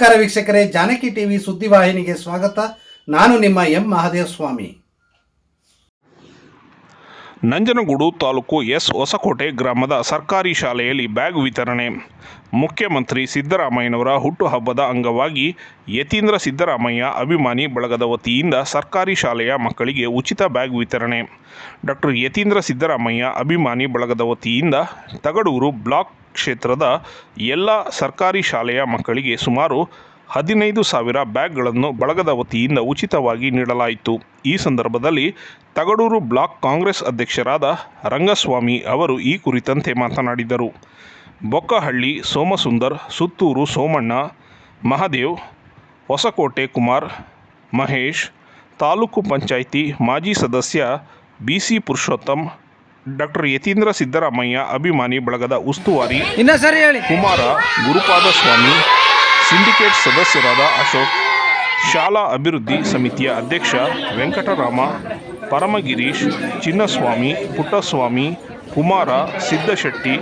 ನಮಸ್ಕಾರ ವೀಕ್ಷಕರೇ, ಜಾನಕಿ ಟಿವಿ ಸುದ್ದಿವಾಹಿನಿಗೆ ಸ್ವಾಗತ. ನಾನು ನಿಮ್ಮ ಎಂ ಮಹಾದೇವ ಸ್ವಾಮಿ ನಂಜನಗೂಡು ತಾಲೂಕು ಎಸ್ ಹೊಸಕೋಟೆ ಗ್ರಾಮದ ಸರ್ಕಾರಿ ಶಾಲೆಯಲ್ಲಿ ಬ್ಯಾಗ್ ವಿತರಣೆ. ಮುಖ್ಯಮಂತ್ರಿ ಸಿದ್ದರಾಮಯ್ಯನವರ ಹುಟ್ಟುಹಬ್ಬದ ಅಂಗವಾಗಿ ಯತೀಂದ್ರ ಸಿದ್ದರಾಮಯ್ಯ ಅಭಿಮಾನಿ ಬಳಗದ ವತಿಯಿಂದ ಸರ್ಕಾರಿ ಶಾಲೆಯ ಮಕ್ಕಳಿಗೆ ಉಚಿತ ಬ್ಯಾಗ್ ವಿತರಣೆ. ಡಾಕ್ಟರ್ ಯತೀಂದ್ರ ಸಿದ್ದರಾಮಯ್ಯ ಅಭಿಮಾನಿ ಬಳಗದ ವತಿಯಿಂದ ತಗಡೂರು ಬ್ಲಾಕ್ ಕ್ಷೇತ್ರದ ಎಲ್ಲ ಸರ್ಕಾರಿ ಶಾಲೆಯ ಮಕ್ಕಳಿಗೆ ಸುಮಾರು ಹದಿನೈದು ಸಾವಿರ ಬ್ಯಾಗ್ಗಳನ್ನು ಬಳಗದ ವತಿಯಿಂದ ಉಚಿತವಾಗಿ ನೀಡಲಾಯಿತು. ಈ ಸಂದರ್ಭದಲ್ಲಿ ತಗಡೂರು ಬ್ಲಾಕ್ ಕಾಂಗ್ರೆಸ್ ಅಧ್ಯಕ್ಷರಾದ ರಂಗಸ್ವಾಮಿ ಅವರು ಈ ಕುರಿತಂತೆ ಮಾತನಾಡಿದರು. ಬೊಕ್ಕಹಳ್ಳಿ ಸೋಮಸುಂದರ್, ಸುತ್ತೂರು ಸೋಮಣ್ಣ, ಮಹದೇವ್, ಹೊಸಕೋಟೆ ಕುಮಾರ್, ಮಹೇಶ್, ತಾಲೂಕು ಪಂಚಾಯಿತಿ ಮಾಜಿ ಸದಸ್ಯ B C Purushottam doctor Yathindra Siddaramaiah ಅಭಿಮಾನಿ ಬಳಗದ ಉಸ್ತುವಾರಿ ಇನ್ನ ಸರಿ ಹೇಳಿ ಕುಮಾರ ಗುರುಪಾದ ಸ್ವಾಮಿ ಸಿಂಡಿಕೇಟ್ ಸದಸ್ಯರಾದ ಅಶೋಕ್ ಶಾಲಾ ಅಭಿವೃದ್ಧಿ ಸಮಿತಿಯ ಅಧ್ಯಕ್ಷ ವೆಂಕಟರಾಮ ಪರಮಗಿರೀಶ್ ಚಿನ್ನಸ್ವಾಮಿ ಪುಟ್ಟಸ್ವಾಮಿ ಕುಮಾರ ಸಿದ್ದಶೆಟ್ಟಿ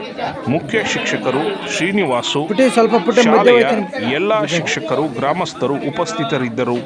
ಮುಖ್ಯ ಶಿಕ್ಷಕರು ಶ್ರೀನಿವಾಸು ಪುಟ್ಟಿ ಸ್ವಲ್ಪ ಪುಟ್ಟ ಮಧ್ಯ ಶಾಲೆಯ ಹೋಯ್ತೀನಿ. ಎಲ್ಲ ಶಿಕ್ಷಕರು ಗ್ರಾಮಸ್ಥರು ಉಪಸ್ಥಿತರಿದ್ದರು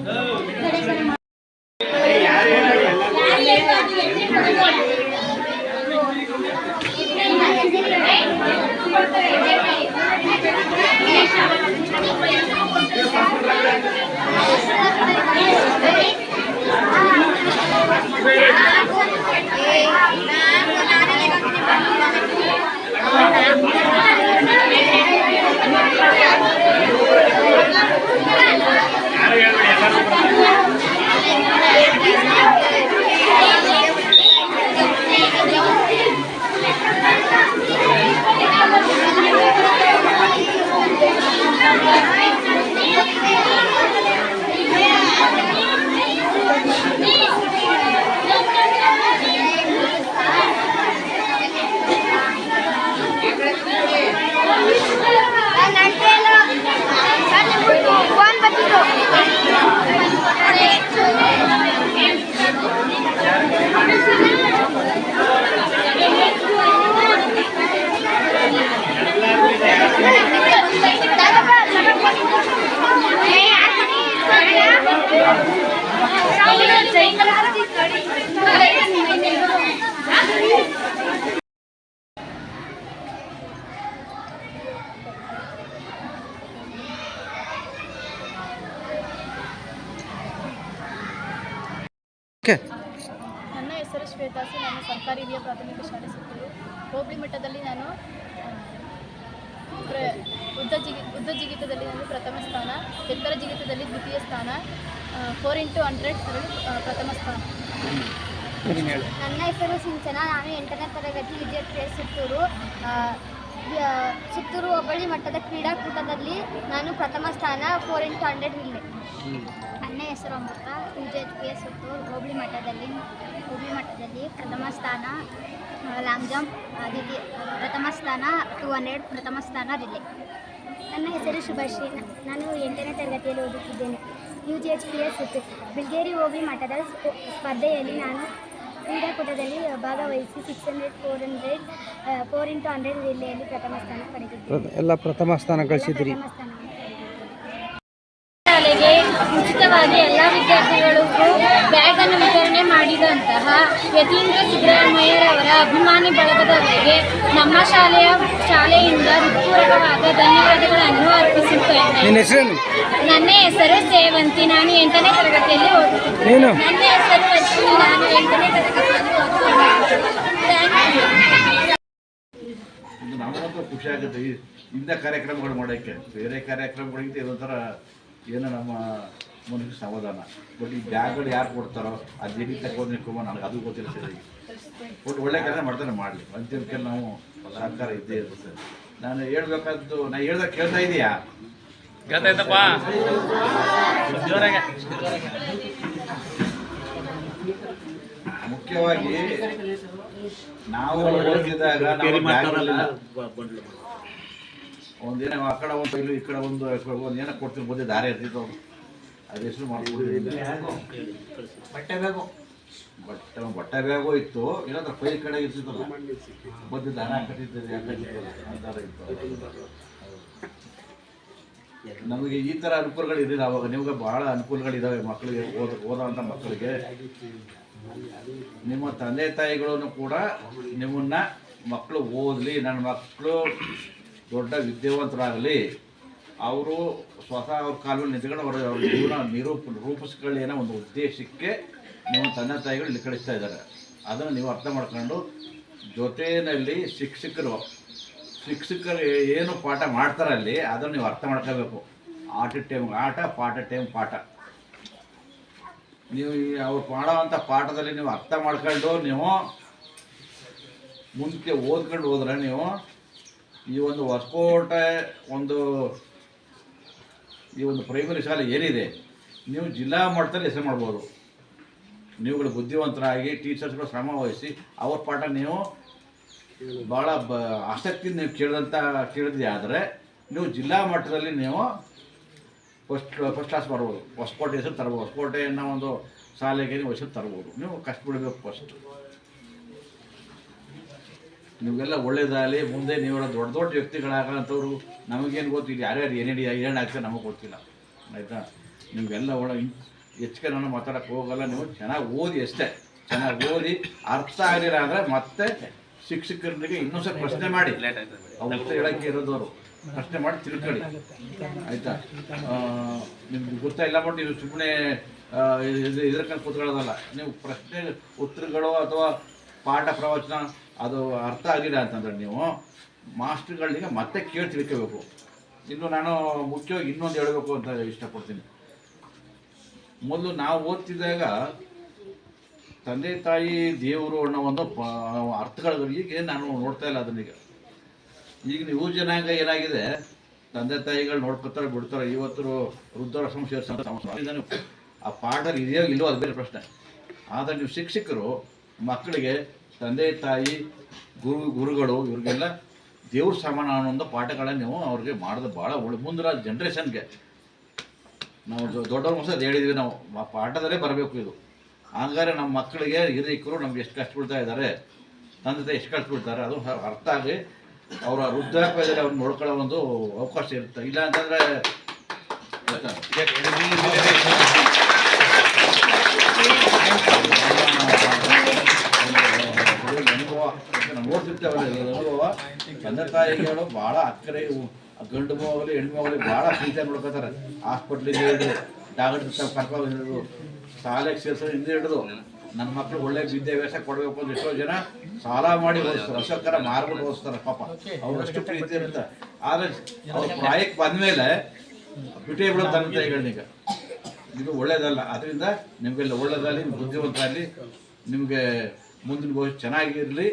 ಹೆಸರು ನಾನು ಸರ್ಕಾರಿ ಹಿರಿಯ ಪ್ರಾಥಮಿಕ ಶಾಲೆ ಸುತ್ತೂರು ಹೋಬಳಿ ಮಟ್ಟದಲ್ಲಿ ನಾನು ಪ್ರ ಉದ್ದ ಜಿಗಿ ಉದ್ದ ಜಿಗಿತದಲ್ಲಿ ನಾನು ಪ್ರಥಮ ಸ್ಥಾನ ಎತ್ತರ ಜಿಗಿತದಲ್ಲಿ ದ್ವಿತೀಯ ಸ್ಥಾನ ಫೋರ್ ಇಂಟು ಹಂಡ್ರೆಡ್ ಪ್ರಥಮ ಸ್ಥಾನ. ನನ್ನ ಹೆಸರು ಸಿಂಚನ ನಾನು ಎಂಟನೇ ತರಗತಿ ವಿಜಯ ಪ್ಲೇಸ್ ಸುತ್ತೂರು ಸುತ್ತೂರು ಹೋಬಳಿ ಮಟ್ಟದ ಕ್ರೀಡಾಕೂಟದಲ್ಲಿ ನಾನು ಪ್ರಥಮ ಸ್ಥಾನ ಫೋರ್ ಇಂಟು ಹಂಡ್ರೆಡ್ ಇಲ್ಲೆ. ನನ್ನ ಹೆಸರು ಅಮೃತ. ವಿಜಯ ಪಿ ಎಸ್ ಸುತ್ತೂರು ಹೋಬಳಿ ಮಠದಲ್ಲಿ ಹೋಬಳಿ ಮಠದಲ್ಲಿ ಪ್ರಥಮ ಸ್ಥಾನ ಲಾಂಗ್ ಜಂಪ್ ದ್ವಿತೀಯ ಪ್ರಥಮ ಸ್ಥಾನ ಟೂ ಹಂಡ್ರೆಡ್ ಪ್ರಥಮ ಸ್ಥಾನ ರಿಲೆ. ನನ್ನ ಹೆಸರು ಶುಭಶ್ರೀ. ನಾನು ಎಂಟನೇ ತರಗತಿಯಲ್ಲಿ ಓದುತ್ತಿದ್ದೇನೆ. U G H P S Bilgeri hobli ಮಠದ ಸ್ಪ- ಸ್ಪರ್ಧೆಯಲ್ಲಿ ನಾನು ಕ್ರೀಡಾಕೂಟದಲ್ಲಿ ಭಾಗವಹಿಸಿ six hundred four hundred four into hundred ರಿಲೆಯಲ್ಲಿ ಪ್ರಥಮ ಸ್ಥಾನ ಪಡೆದಿದ್ದೇನೆ ಎಲ್ಲ ಪ್ರಥಮ ಸ್ಥಾನ ಗಳಿಸಿದ್ದೀರಿ. ಪ್ರಥಮ ಸ್ಥಾನ ಶಾಲೆಗೆ ಉಚಿತವಾಗಿ ಎಲ್ಲ ವಿದ್ಯಾರ್ಥಿಗಳಿಗೂ ಬ್ಯಾಗ್ ಅನ್ನು ಮಾಡಿದಂತಹ ಯತೀಂದ್ರ ಸಿದ್ದರಾಮಯ್ಯರವರ ಅಭಿಮಾನಿ ಬಳಗದವರಿಗೆ ನಮ್ಮ ಶಾಲೆಯ ಶಾಲೆಯಿಂದ ಹೃತ್ಪೂರ್ವಕವಾದ ಧನ್ಯವಾದಗಳನ್ನು ಅರ್ಪಿಸುತ್ತೇನೆ. ನಿನ್ನ ಹೆಸರು ಸೇವಂತಿ. ನಾನು ಎಂಟನೇ ತರಗತಿಯಲ್ಲಿ ಓದುತ್ತೇನೆ ನೀನು? ನನ್ನ ಹೆಸರು ಲಕ್ಷ್ಮಿ ನಾನು ಎಂಟನೇ ತರಗತಿಯಲ್ಲಿ ನಮಗಂತೂ ಖುಷಿ ಆಗುತ್ತೆ ಇಂಥ ಕಾರ್ಯಕ್ರಮಗಳು ಮಾಡೋಕ್ಕೆ. ಬೇರೆ ಕಾರ್ಯಕ್ರಮಗಳಿಗಿಂತ ಇದೊಂಥರ ಏನೋ ನಮ್ಮ ಮನಸ್ಸಿಗೆ ಸಮಾಧಾನ. ಬಟ್ ಈ ಬ್ಯಾಗ್ಗಳು ಯಾರು ಕೊಡ್ತಾರೋ ಆ ಜಡಿ ತಗೊಂಡು ನಿಂತ್ಕೊಂಬ ನನಗೆ ಅದು ಗೊತ್ತಿಲ್ಲ ಸರಿ ಬಟ್ ಒಳ್ಳೆ ಕೆಲಸ ಮಾಡ್ತಾನೆ ಮಾಡಲಿ. ಅಂತಿಮಕ್ಕೆ ನಾವು ಸರ್ಕಾರ ಇದ್ದೇ ಇರುತ್ತೆ ನಾನು ಹೇಳ್ಬೇಕಾದ್ದು ನಾನು ಹೇಳ್ದಾಗ ಕೇಳ್ತಾ ಇದೀಯಾ? ಮುಖ್ಯವಾಗಿ ನಾವು ಹೋಗಿದ್ದಾಗ. ಒಂದೇನೋ ಆ ಕಡೆ ಒಂದು ಇಲ್ಲಿ ಈ ಕಡೆ ಒಂದು ಒಂದು ಏನೋ ಕೊಡ್ತೀನಿ ಮುಂದೆ ದಾರಿ ಇರ್ತಿತ್ತು ಅದು ಹೆಸರು ಮಾಡ್ಕೊಂಡಿದ್ದೀನಿ ಬಟ್ಟೆ ಬಟ್ಟೆ ಬಟ್ಟೆ ಬ್ಯಾಗೋ ಇತ್ತು. ಏನಾದ್ರೂ ಕೈ ಕಡೆ ಇರ್ತಿತ್ತು ಬಂದು ದನ ಕಟ್ಟಿದ್ದು ಇತ್ತು. ನಮಗೆ ಈ ಥರ ಅನುಕೂಲಗಳು ಇರಲಿಲ್ಲ ಅವಾಗ. ನಿಮಗೆ ಭಾಳ ಅನುಕೂಲಗಳಿದ್ದಾವೆ ಮಕ್ಕಳಿಗೆ ಓದ ಓದೋವಂಥ ಮಕ್ಕಳಿಗೆ. ನಿಮ್ಮ ತಂದೆ ತಾಯಿಗಳನ್ನು ಕೂಡ ನಿಮ್ಮನ್ನ ಮಕ್ಕಳು ಓದಲಿ ನನ್ನ ಮಕ್ಕಳು ದೊಡ್ಡ ವಿದ್ಯಾವಂತರಾಗಲಿ, ಅವರು ಸ್ವತಃ ಅವ್ರ ಕಾಲು ನಿಂತ್ಕೊಂಡು ಅವರ ಅವ್ರ ಜೀವನ ನಿರೂಪ ರೂಪಿಸ್ಕೊಳ್ಳಿ ಏನೋ ಒಂದು ಉದ್ದೇಶಕ್ಕೆ ನಿಮ್ಮ ತಂದೆ ತಾಯಿಗಳು ಇಲ್ಲಿ ಕಳಿಸ್ತಾ ಇದ್ದಾರೆ. ಅದನ್ನು ನೀವು ಅರ್ಥ ಮಾಡ್ಕೊಂಡು ಜೊತೆಯಲ್ಲಿ ಶಿಕ್ಷಕರು ಶಿಕ್ಷಕರು ಏನು ಪಾಠ ಮಾಡ್ತಾರಲ್ಲಿ ಅದನ್ನು ನೀವು ಅರ್ಥ ಮಾಡ್ಕೋಬೇಕು. ಆಟ ಟೈಮ್, ಆಟ, ಪಾಠ ಟೈಮ್, ಪಾಠ. ನೀವು ಅವ್ರು ಮಾಡೋವಂಥ ಪಾಠದಲ್ಲಿ ನೀವು ಅರ್ಥ ಮಾಡ್ಕೊಂಡು ನೀವು ಮುಂದಕ್ಕೆ ಓದ್ಕೊಂಡು ಹೋದ್ರೆ ನೀವು ಈ ಒಂದು ಹೊಸಕೋಟೆ ಒಂದು ಈ ಒಂದು ಪ್ರೈಮರಿ ಶಾಲೆ ಏನಿದೆ, ನೀವು ಜಿಲ್ಲಾ ಮಟ್ಟದಲ್ಲಿ ಹೆಸರು ಮಾಡ್ಬೋದು. ನೀವುಗಳು ಬುದ್ಧಿವಂತರಾಗಿ ಟೀಚರ್ಸ್ಗಳು ಶ್ರಮ ವಹಿಸಿ, ಅವ್ರ ಪಾಠ ನೀವು ಭಾಳ ಬ, ಆಸಕ್ತಿಯಿಂದ ನೀವು ಕೇಳಿದಂಥ ಕೇಳಿದ್ದೆ ಆದರೆ ನೀವು ಜಿಲ್ಲಾ ಮಟ್ಟದಲ್ಲಿ ನೀವು ಫಸ್ಟ್ ಫಸ್ಟ್ ಕ್ಲಾಸ್ ಬರ್ಬೋದು. ಹೊಸಕೋಟೆ ಹೆಸರು ತರ್ಬೋದು. ಹೊಸಕೋಟೆ ಅನ್ನೋ ಒಂದು ಶಾಲೆಗೆ ನೀವು ಹೆಸರು ತರ್ಬೋದು. ನೀವು ಕಷ್ಟ ಬಿಡಬೇಕು ಫಸ್ಟ್ ನಿಮಗೆಲ್ಲ ಒಳ್ಳೇದಾಗಲಿ, ಮುಂದೆ ನೀವು ದೊಡ್ಡ ದೊಡ್ಡ ವ್ಯಕ್ತಿಗಳಾಗಂಥವ್ರು ನಮಗೇನು ಗೊತ್ತಿಲ್ಲ ಯಾರ್ಯಾರು ಏನೇನು ಏನೇನು ಆಗ್ತದೆ ನಮಗೆ ಗೊತ್ತಿಲ್ಲ. ಆಯಿತಾ? ನಿಮಗೆಲ್ಲ ಒಳ್ಳೆ ಹೆಚ್ಚಿಗೆ ನಾನು ಮಾತಾಡೋಕ್ಕೆ ಹೋಗಲ್ಲ ನೀವು, ಚೆನ್ನಾಗಿ ಓದಿ ಅಷ್ಟೇ. ಚೆನ್ನಾಗಿ ಓದಿ, ಅರ್ಥ ಆಗಲಿಲ್ಲ ಅಂದರೆ ಮತ್ತೆ ಶಿಕ್ಷಕರಿಗೆ ಇನ್ನೂ ಸ್ವಲ್ಪ ಪ್ರಶ್ನೆ ಮಾಡಿ. ಅವ್ರು ಹೇಳಕ್ಕೆ ಇರೋದವರು. ಪ್ರಶ್ನೆ ಮಾಡಿ ತಿಳ್ಕೊಳ್ಳಿ. ಆಯಿತಾ? ನಿಮ್ಗೆ ಗೊತ್ತಾಯಿಲ್ಲ ಬಟ್ ನೀವು ಸುಮ್ಮನೆ ಇದ್ರಕ್ಕ ಕೂತ್ಕೊಳ್ಳೋದಲ್ಲ. ನೀವು ಪ್ರಶ್ನೆ, ಉತ್ತರಗಳು ಅಥವಾ ಪಾಠ ಪ್ರವಚನ, ಅದು ಅರ್ಥ ಆಗಿಲ್ಲ ಅಂತಂದ್ರೆ ನೀವು ಮಾಸ್ಟರ್ಗಳಿಗೆ ಮತ್ತೆ ಕೇಳಿ ತಿಳ್ಕೋಬೇಕು. ಇನ್ನು ನಾನು ಮುಖ್ಯವಾಗಿ ಇನ್ನೊಂದು ಹೇಳಬೇಕು ಅಂತ ಇಷ್ಟಪಡ್ತೀನಿ. ಮೊದಲು ನಾವು ಓದ್ತಿದ್ದಾಗ ತಂದೆ ತಾಯಿ ದೇವರು ಅನ್ನೋ ಒಂದು ಪ ಅರ್ಥಗಳು ನಾನು ನೋಡ್ತಾ ಇಲ್ಲ ಅದನ್ನೀಗ ಈಗಿನ ಯುವ ಜನಾಂಗ ಏನಾಗಿದೆ? ತಂದೆ ತಾಯಿಗಳು ನೋಡ್ಕೊತಾರೆ, ಬಿಡ್ತಾರೆ. ಇವತ್ತು ವೃದ್ಧಾಶ್ರಮ ಸಂಶಯ ಆ ಪಾಠದಲ್ಲಿ ಇದೆಯೋ ಇಲ್ಲೋ ಅದು ಬೇರೆ ಪ್ರಶ್ನೆ. ಆದರೆ ನೀವು ಶಿಕ್ಷಕರು ಮಕ್ಕಳಿಗೆ ತಂದೆ ತಾಯಿ ಗುರು ಗುರುಗಳು ಇವ್ರಿಗೆಲ್ಲ ದೇವ್ರ ಸಮಾನ ಅನ್ನೋ ಪಾಠಗಳನ್ನ ನೀವು ಅವ್ರಿಗೆ ಮಾಡೋದು ಭಾಳ ಒಳ್ಳೆ ಮುಂದಿನ ಜನ್ರೇಷನ್ಗೆ ನಾವು ದೊಡ್ಡವ್ರ ಅದು ಹೇಳಿದ್ವಿ ನಾವು ಆ ಪಾಠದಲ್ಲೇ ಬರಬೇಕು ಇದು ಹಂಗಾರೆ ನಮ್ಮ ಮಕ್ಕಳಿಗೆ ಹಿರಿಯಕರು ನಮ್ಗೆ ಎಷ್ಟು ಕಷ್ಟ ಬೀಳ್ತಾ ಇದ್ದಾರೆ ತಂದೆ ತಾಯಿ ಎಷ್ಟು ಕಷ್ಟ ಬಿಡ್ತಾರೆ ಅದು ಅರ್ಥ ಆಗಿ ಅವರ ವೃದ್ಧಾಪ್ಯದಲ್ಲಿ ಅವ್ರನ್ನ ನೋಡ್ಕೊಳ್ಳೋ ಒಂದು ಅವಕಾಶ ಇರುತ್ತೆ ಇಲ್ಲ ಅಂತಂದ್ರೆ ನೋಡ್ತಿರ್ತೇವಲ್ಲ ಅನುಭವ ತಂದೆ ತಾಯಿಗಳು ಭಾಳ ಅಕ್ಕರೆ ಗಂಡು ಮಗಲಿ ಹೆಣ್ಣು ಮಗಲಿ ಭಾಳ ಪ್ರೀತಿಯಾಗಿ ನೋಡ್ಕೋತಾರೆ. ಹಾಸ್ಪಿಟ್ಲಿಗೆ ಹಿಡಿದು ಡಾಕ್ಟರ್ ಕರ್ಕೊಂಡು ಹಿಡಿದು ಶಾಲೆಗೆ ಸೇರಿಸೋ ಹಿಂದೆ ಹಿಡಿದು, ನನ್ನ ಮಕ್ಕಳು ಒಳ್ಳೆ ವಿದ್ಯಾಭ್ಯಾಸ ಕೊಡಬೇಕು ಅಂತ ಎಷ್ಟೋ ಜನ ಸಾಲ ಮಾಡಿ ಓದಿಸ್ತಾರೆ, ಅಶೋಕರ ಮಾರ್ಬಿಟ್ಟು ಓದಿಸ್ತಾರೆ, ಪಾಪ. ಅವ್ರು ಅಷ್ಟು ಪ್ರೀತಿ ಇರುತ್ತೆ. ಆದರೆ ಅವ್ರ ಪ್ರಾಯಕ್ಕೆ ಬಂದಮೇಲೆ ಬಿಟ್ಟೇ ಬಿಡೋ ತಂದೆ ತಾಯಿಗಳನ್ನೀಗ ಇದು ಒಳ್ಳೇದಲ್ಲ. ಅದರಿಂದ ನಿಮಗೆಲ್ಲ ಒಳ್ಳೇದಾಗಲಿ ಬುದ್ಧಿವಂತರಾಗಲಿ, ನಿಮಗೆ ಮುಂದಿನ ಭವಿಷ್ಯ ಚೆನ್ನಾಗಿರಲಿ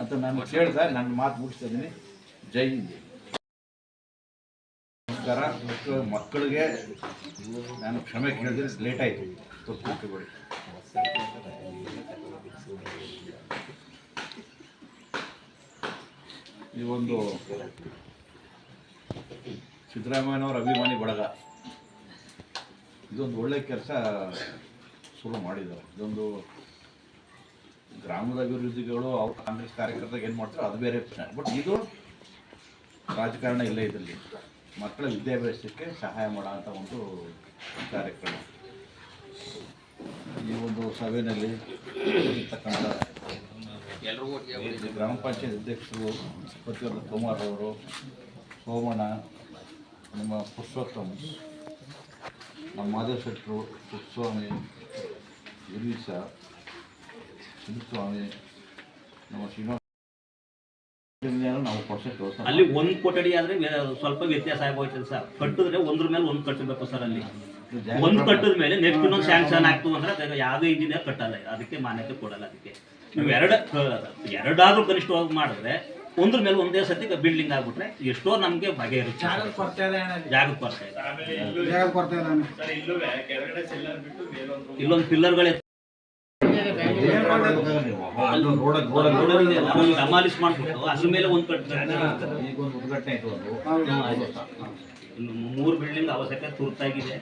ಅಂತ ನಾನು ಕೇಳ್ದೆ ನನ್ನ ಮಾತು ಮುಗಿಸ್ತಾ ಇದ್ದೀನಿ. ಜೈ ಹಿಂದ್. ನಮಸ್ಕಾರ. ಮಕ್ಕಳಿಗೆ ನಾನು ಕ್ಷಮೆ ಕೇಳಿದ್ರೆ ಲೇಟ್ ಆಯಿತು. ತಪ್ಪು ಈ ಒಂದು ಸಿದ್ದರಾಮಯ್ಯನವರ ಅಭಿಮಾನಿ ಬಳಗ. ಇದೊಂದು ಒಳ್ಳೆ ಕೆಲಸ ಶುರು ಮಾಡಿದ್ದಾರೆ. ಇದೊಂದು ಗ್ರಾಮದ ಅಭಿವೃದ್ಧಿಗಳು, ಅವ್ರು ಕಾಂಗ್ರೆಸ್ ಕಾರ್ಯಕರ್ತರಿಗೆ ಏನು ಮಾಡ್ತಾರೋ ಅದು ಬೇರೆ ಪ್ರಶ್ನೆ ಬಟ್ ಇದು ರಾಜಕಾರಣ ಇಲ್ಲೇ ಇದರಲ್ಲಿ. ಮಕ್ಕಳ ವಿದ್ಯಾಭ್ಯಾಸಕ್ಕೆ ಸಹಾಯ ಮಾಡೋಂಥ ಒಂದು ಕಾರ್ಯಕ್ರಮ. ಈ ಒಂದು ಸಭೆಯಲ್ಲಿ ಇರ್ತಕ್ಕಂಥ ಗ್ರಾಮ ಪಂಚಾಯತ್ ಅಧ್ಯಕ್ಷರು ಪ್ರತಿಯೊಂದು ಕುಮಾರ್ ಅವರು, ಸೋಮಣ್ಣ, ನಮ್ಮ ಪುರುಷೋತ್ತಮ್, ನಮ್ಮ ಮಾದೇವ ಶೆಟ್ಟರು ಪುಟ್ಟಸ್ವಾಮಿ ಗಿರೀಶ ಸಿದ್ದಸ್ವಾಮಿ ನಮ್ಮ ಶ್ರೀನಿವಾಸ ನಾವು ಕೊಡ್ಸಕ್ಕೆ ಅಲ್ಲಿ ಒಂದ್ ಕೊಠಡಿ ಆದ್ರೆ ಸ್ವಲ್ಪ ವ್ಯತ್ಯಾಸ ಆಗೋಯ್ತದೆ ಸರ್. ಕಟ್ಟಿದ್ರೆ ಒಂದ್ರ ಮೇಲೆ ಒಂದ್ ಕಟ್ಟಬೇಕು ಸರ್ ಅಲ್ಲಿ. ಒಂದ್ ಕಟ್ಟದ ಮೇಲೆ ನೆಕ್ಸ್ಟ್ ಇನ್ನೊಂದು ಸ್ಯಾಂಕ್ಷನ್ ಆಗ್ತು ಅಂದ್ರೆ ಅದಕ್ಕೆ ಯಾವುದೇ ಇಂಜಿನಿಯರ್ ಕಟ್ಟಲ್ಲ. ಅದಕ್ಕೆ ಮಾನ್ಯತೆ ಕೊಡಲ್ಲ ಅದಕ್ಕೆ. ನೀವು ಎರಡು ಎರಡಾದ್ರೂ ಕನಿಷ್ಠವಾಗಿ ಮಾಡಿದ್ರೆ ಒಂದ್ರ ಮೇಲೆ ಒಂದೇ ಸತಿ ಬಿಲ್ಡಿಂಗ್ ಆಗ್ಬಿಟ್ರೆ ಎಷ್ಟೋ ನಮ್ಗೆ ಜಾಗದ ಕೊರತೆ ಇದೆ ಇಲ್ಲೊಂದು ಪಿಲ್ಲರ್ಗಳೇ ಡಮಾಲಿಸ್ ಮಾಡ್ಬಿಟ್ಟು ಅದ್ರ ಮೇಲೆ ಒಂದ್ ಕಟ್ತಾರೆ ಈಗ ಒಂದು ಉದ್ಘಾಟನೆ ಆಯಿತು ಒಂದು ಮೂರು ಬಿಲ್ಡಿಂಗ್ ಅವಶ್ಯಕತೆ ತುರ್ತಾಗಿದೆ.